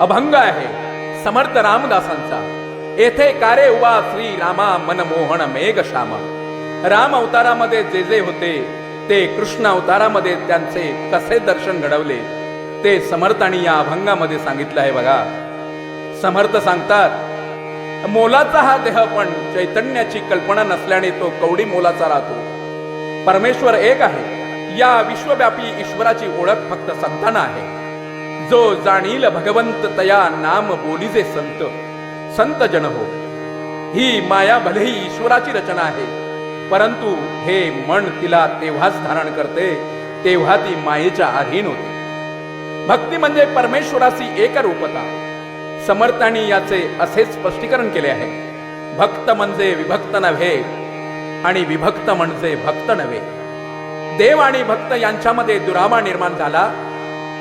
अभंग आहे. समर्थ रामदासांचा. येथे कारे उवा श्री रामा मनमोहन मेघ श्यामा राम अवतारामध्ये जे जे होते ते कृष्ण अवतारामध्ये त्यांचे कसे दर्शन घडवले ते समर्थांनी या अभंगामध्ये सांगितलं आहे बघा. समर्थ सांगतात मोलाचा हा देह पण चैतन्याची कल्पना नसल्याने तो कवडी मोलाचा राहतो. परमेश्वर एक आहे. या विश्वव्यापी ईश्वराची ओळख फक्त संतांना आहे. जो जाणील भगवंत तया नाम बोलीजे संत. संत जन हो. ही माया भलेही ईश्वराची रचना आहे. परंतु हे मन तिला तेव्हाच धारण करते तेव्हा ती मायेच्या अधीन होते. भक्ती म्हणजे परमेश्वराची एकरूपता. समर्थांनी याचे असे स्पष्टीकरण केले आहे. भक्त म्हणजे विभक्त नव्हे आणि विभक्त म्हणजे भक्त नव्हे. देव आणि भक्त यांच्यामध्ये दुरावा निर्माण झाला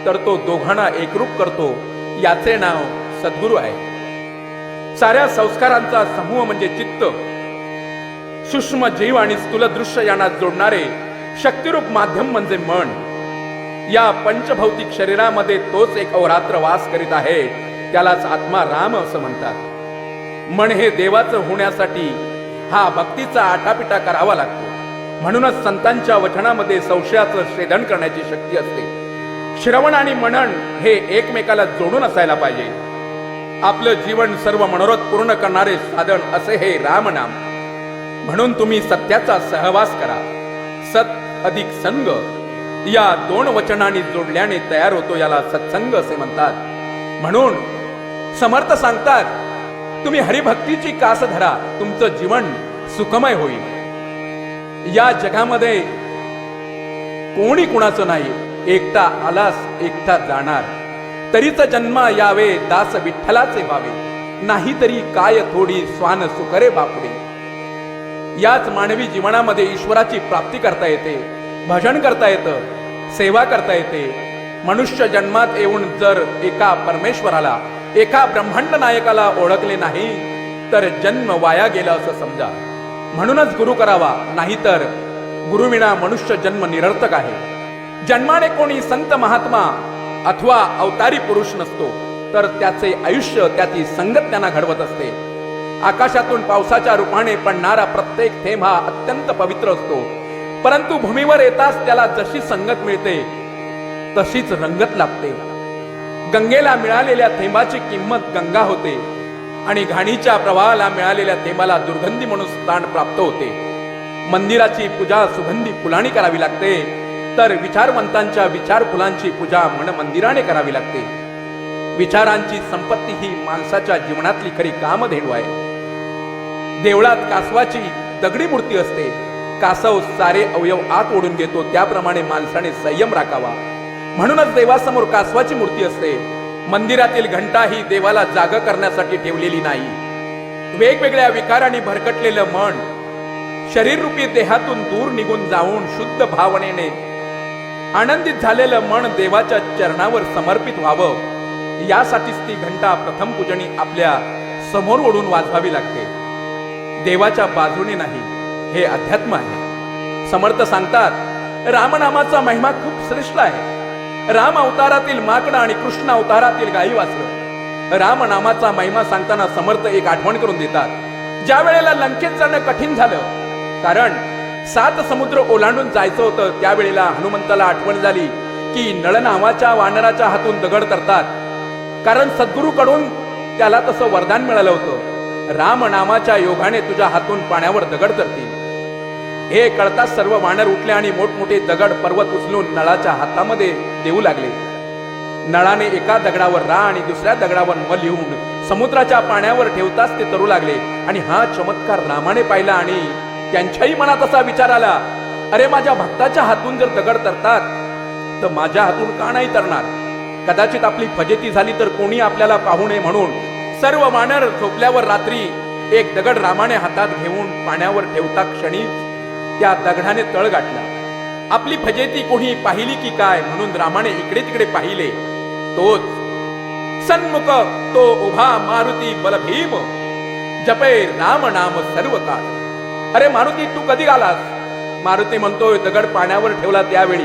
तर तो दोघांना एकरूप करतो. याचे नाव सद्गुरू आहे. साऱ्या संस्कारांचा समूह म्हणजे चित्त. सूक्ष्म जीव आणि स्थूल दृश्य यांना जोडणारे शक्तिरूप माध्यम म्हणजे मन. या पंचभौतिक शरीरामध्ये तोच एक अवरात्र वास करीत आहे. त्यालाच आत्मा राम असं म्हणतात. मन हे देवाचं होण्यासाठी हा भक्तीचा आटापिटा करावा लागतो. म्हणूनच संतांच्या वचनामध्ये संशयाचं छेदन करण्याची शक्ती असते. श्रवण आणि मनन हे एकमेकाला जोडून असायला पाहिजे. आपलं जीवन सर्व मनोरथ पूर्ण करणारे साधन असे हे रामनाम. म्हणून तुम्ही सत्याचा सहवास करा. सत अधिक संग. या दोन वचनांनी जोडल्याने तयार होतो याला सत्संग असे म्हणतात. म्हणून समर्थ सांगतात तुम्ही हरिभक्तीची कास धरा. तुमचं जीवन सुखमय होईल. या जगामध्ये कोणी कुणाचं नाही एकटा आलास एकटा जाणार. तरीच जन्म यावे दास विठ्ठलाचे व्हावे. नाही तरी काय थोडी स्वान सुकरे बापुडे. याच मानवी जीवनामध्ये ईश्वराची प्राप्ती करता येते भजन करता येतं सेवा करता येते. मनुष्य जन्मात येऊन जर एका परमेश्वराला एका ब्रह्मांड नायकाला ओळखले नाही तर जन्म वाया गेला असं समजा. म्हणूनच गुरु करावा नाहीतर गुरुविना मनुष्य जन्म निरर्थक आहे. जन्माने कोणी संत महात्मा अथवा अवतारी पुरुष नसतो तर त्याचे आयुष्य त्याची संगत त्यांना घडवत असते. आकाशातून पावसाच्या रूपाने पडणारा प्रत्येक थेंब हा अत्यंत पवित्र असतो. परंतु भूमीवर येताच त्याला जशी संगत मिळते तशीच रंगत लागते गंगेला मिळालेल्या थेंबाची किंमत गंगा होते आणि घाणीच्या प्रवाहाला मिळालेल्या थेंबाला दुर्गंधी म्हणून स्थान प्राप्त होते. मंदिराची पूजा सुगंधी फुलाणी करावी लागते. तर विचारवंतांच्या विचार फुलांची पूजा मनमंदिराने करावी लागते. विचारांची संपत्ती ही माणसाच्या जीवनातली खरी कामधेनू आहे. देवळात कासवाची दगडी मूर्ती असते. कासव सारे अवयव आत ओढून घेतो त्याप्रमाणे माणसाने संयम राखावा. म्हणूनच देवासमोर कासवाची मूर्ती असते. मंदिरातील घंटा ही देवाला जाग करण्यासाठी ठेवलेली नाही. वेगवेगळ्या विकाराने भरकटलेलं मन शरीररूपी देहातून दूर निघून जाऊन शुद्ध भावनेने आनंदित झालेलं मन देवाच्या चरणावर समर्पित व्हावं. यासाठीच ती घंटा प्रथम पूजनी आपल्यासमोर ओढून वाजवावी लागते. देवाच्या बाजूने नाही हे अध्यात्म आहे. समर्थ सांगतात रामनामाचा महिमा खूप श्रेष्ठ आहे. राम अवतारातील माकडं आणि कृष्ण अवतारातील गायी वाचलं रामनामाचा महिमा सांगताना समर्थ एक आठवण करून देतात. ज्या वेळेला लंकेत जाणं कठीण झालं कारण सात समुद्र ओलांडून जायचं होतं. त्यावेळेला हनुमंताला आठवण झाली की नळ नावाच्या वानराच्या हातून दगड करतात कारण सद्गुरूकडून त्याला तसं वरदान मिळालं होतं. राम नामाच्या योगाने तुझ्या हातून पाण्यावर दगड करतील हे कळताच सर्व वानर उठले आणि मोठमोठे दगड पर्वत उचलून नळाच्या हातामध्ये देऊ लागले. नळाने एका दगडावर रा आणि दुसऱ्या दगडावर म लिहून समुद्राच्या पाण्यावर ठेवताच ते तरू लागले आणि हा चमत्कार रामाने पाहिला आणि त्यांच्याही मनात असा विचार आला अरे माझ्या भक्ताच्या हातून जर दगड तरतात तर माझ्या हातून का नाही तरणार? कदाचित आपली फजेती झाली तर कोणी आपल्याला पाहू नये म्हणून. सर्व वानर झोपल्यावर रात्री एक दगड रामाने हातात घेऊन पाण्यावर ठेवता क्षणी त्या दगडाने तळ गाठला. आपली फजेती कोणी पाहिली की काय? म्हणून रामाने इकडे तिकडे पाहिले. तोच सन्मुख तो उभा मारुती बलभीम. जपे राम नाम सर्व काळ अरे मारुती तू कधी आलास? मारुती म्हणतोय दगड पाण्यावर ठेवला त्यावेळी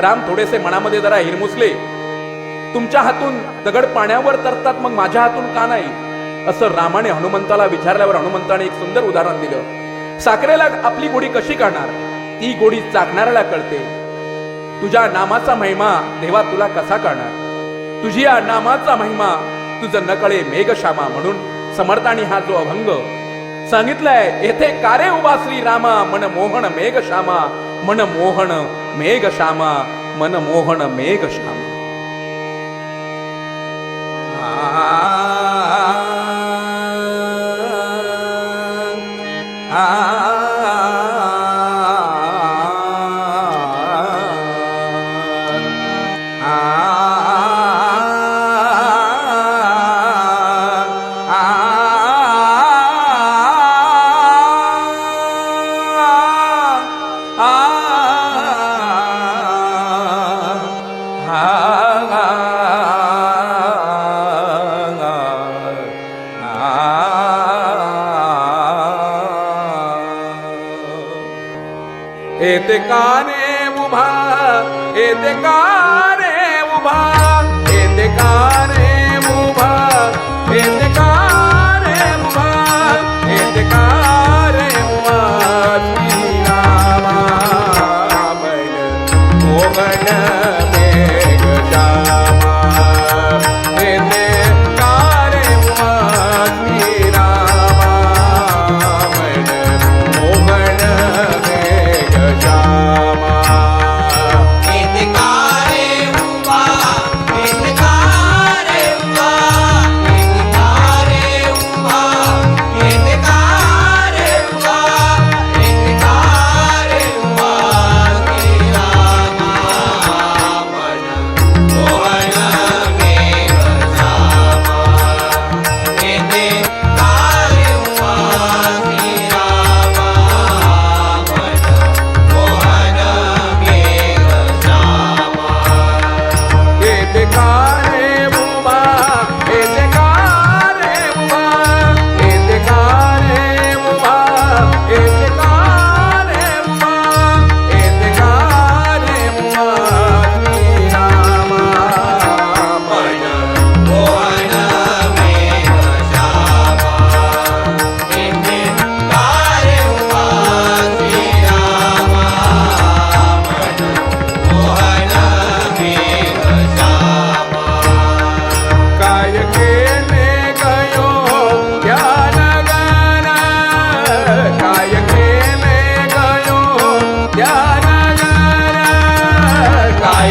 राम थोडेसे मनामध्ये जरा हिरमुसले. तुमच्या हातून दगड पाण्यावर तरतात मग माझ्या हातून का नाही? असं रामाने हनुमंताला विचारल्यावर हनुमंताने एक सुंदर उदाहरण दिलं. साखरेला आपली गोडी कशी काढणार? ती गोडी चाकणाऱ्याला कळते. तुझ्या नामाचा महिमा देवा तुला कसा करणार तुझी या नामाचा महिमा तुझं नकळे मेघशामा म्हणून समर्थानी हा जो अभंग सांगितलंय येथे कारे उभा श्री रामा मन मोहन मेघ श्यामा मन मोहन मेघ श्यामा मन मोहन मेघ श्यामा. येते का रे उभा येते का रे उभा येते का रे उभा येते का रे उभा येते का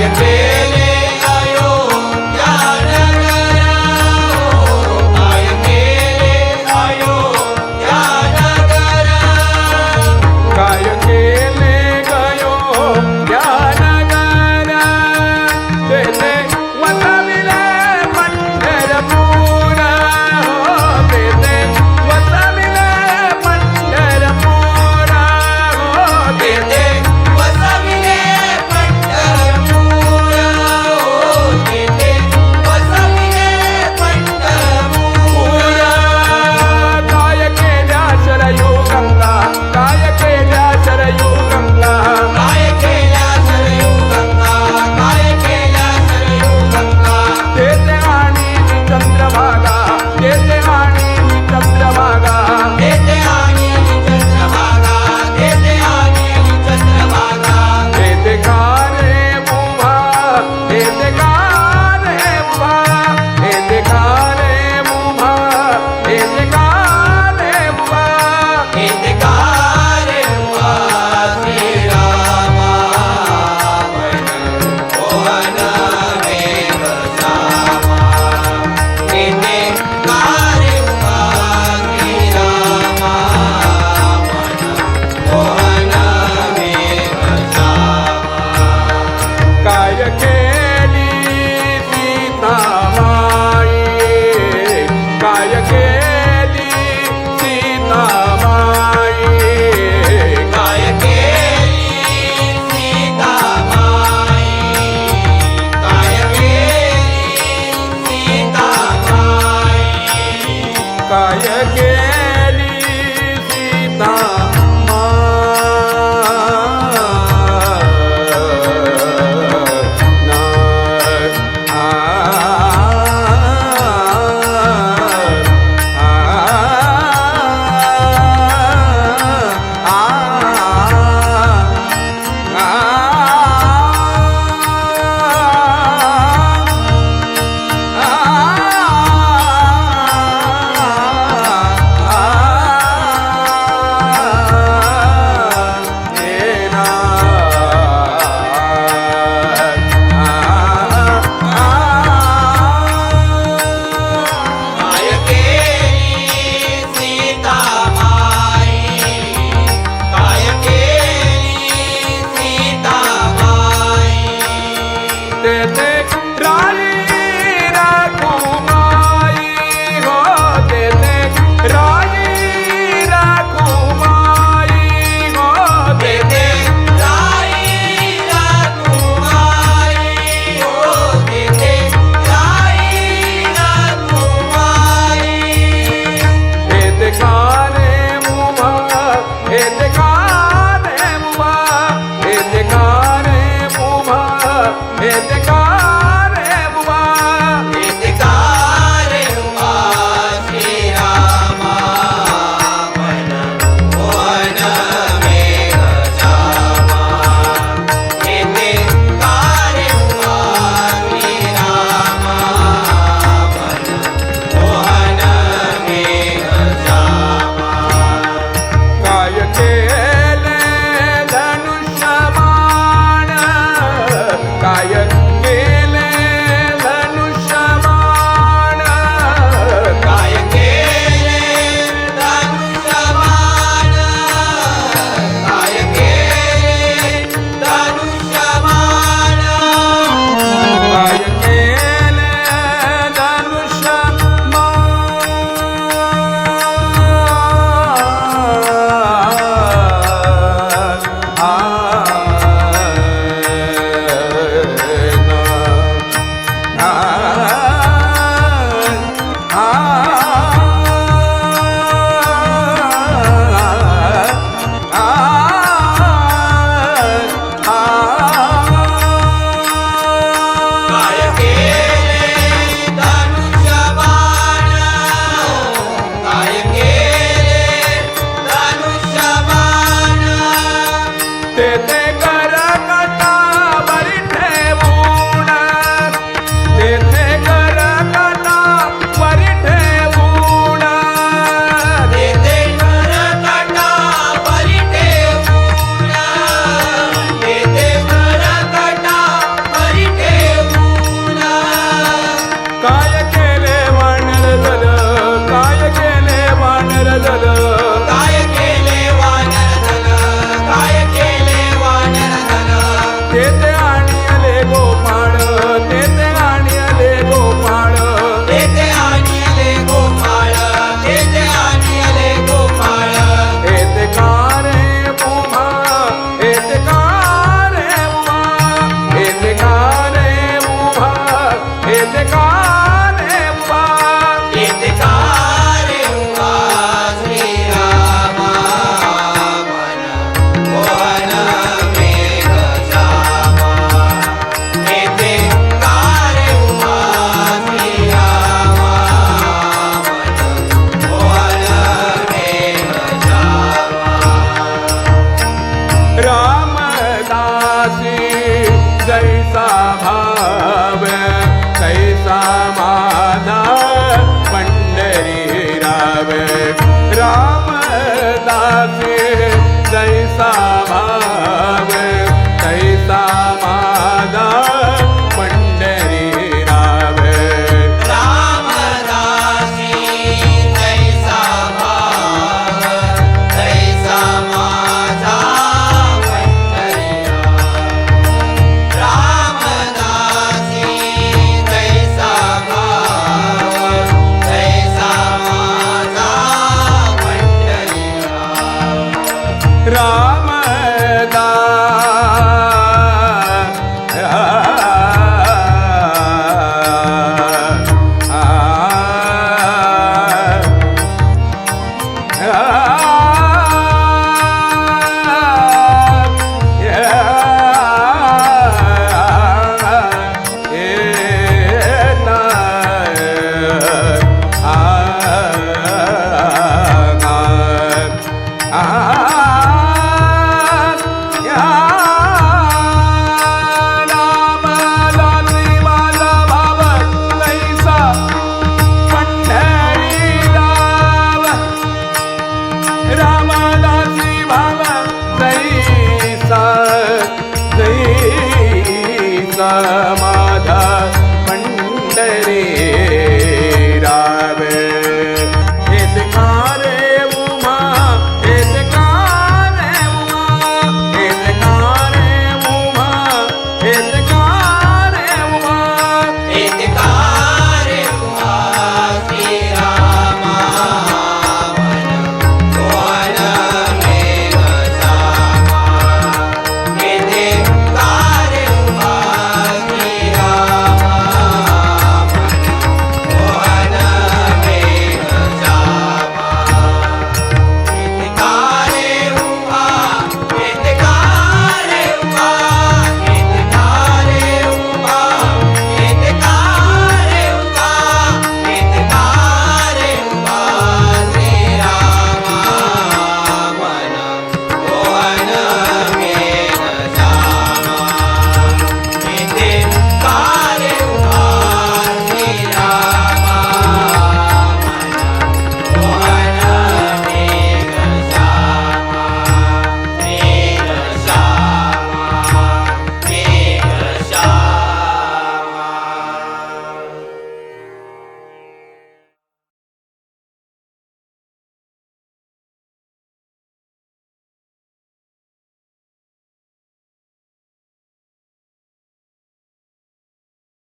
Yeah. high again. And.